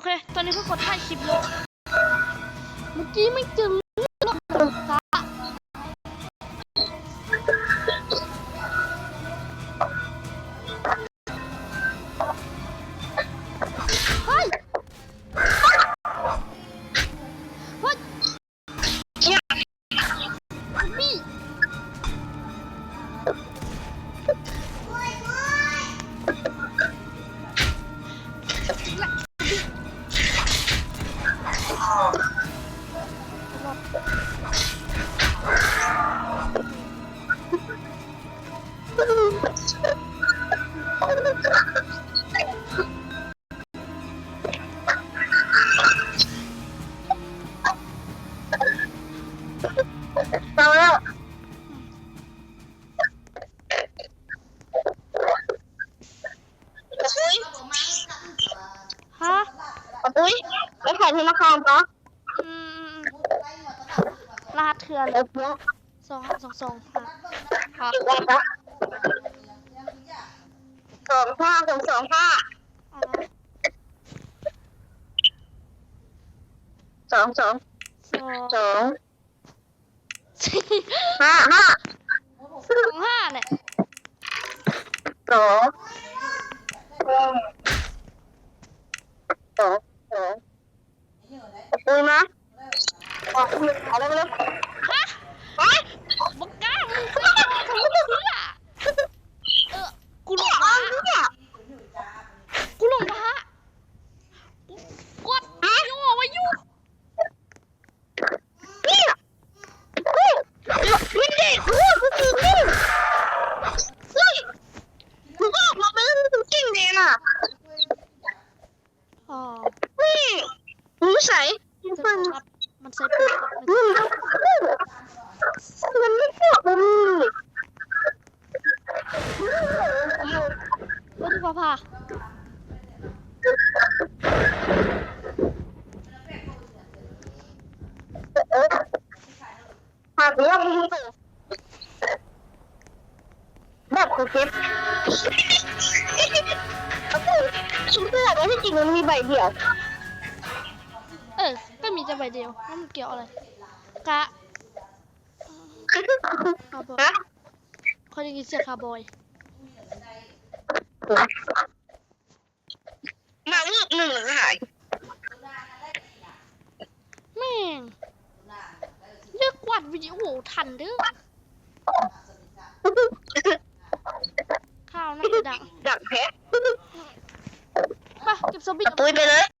อเค ตอนนี้เพิ่งกดถ่ายคลิปเลยเมื่อกี้ไม่เจอหรอกฟ้าเฮ้ยเฮ้ยบี้ ฮะ อุ้ยไม่ถ่ายธนาคารปะอืม รหัสเถื่อนเออเพื่อสองสองสองห้าครับอีกวันปะสองห้าสองสองห้าสองสองสองสองห้าห้าสองห้าเนี่ยสองสองสองสองอุ้ยมาออกคุยอะไรมาเลยฮะบักก้ามึงซื้อมาทำเพื่อเออกูหลงอ๋อพระกูหลงพระกดย่ไว้อยู่เนี่ยเฮ้ยมันเด็กเฮ้ยกูกินนี่เฮ้ยมึงก็ออกมาเป็นเรื่องจริงเดนอะอ๋อนี่มึงใส่ จะ มัน ครับ มันใส่ปุ๊บ มันมึงมันไม่ชอบมึงเฮ้ยพาพาเออหากเรื่องมึงไปแบบกูเก็บชุดเสื้อแต่ที่จริงมันมีใบเดียวเออก็ มีแต่ใบเดียวแล้วมันเกี่ยวอะไรกะคาร์บอยฮะเขาได้ยินเสียงคาร์บอยมาลูกหนึ่งหายแม่งเลือกกวาดวิดีโอทันเด้อข้าวน่าจะดังดักแพ้ไปเก็บสบิปุยไปเลย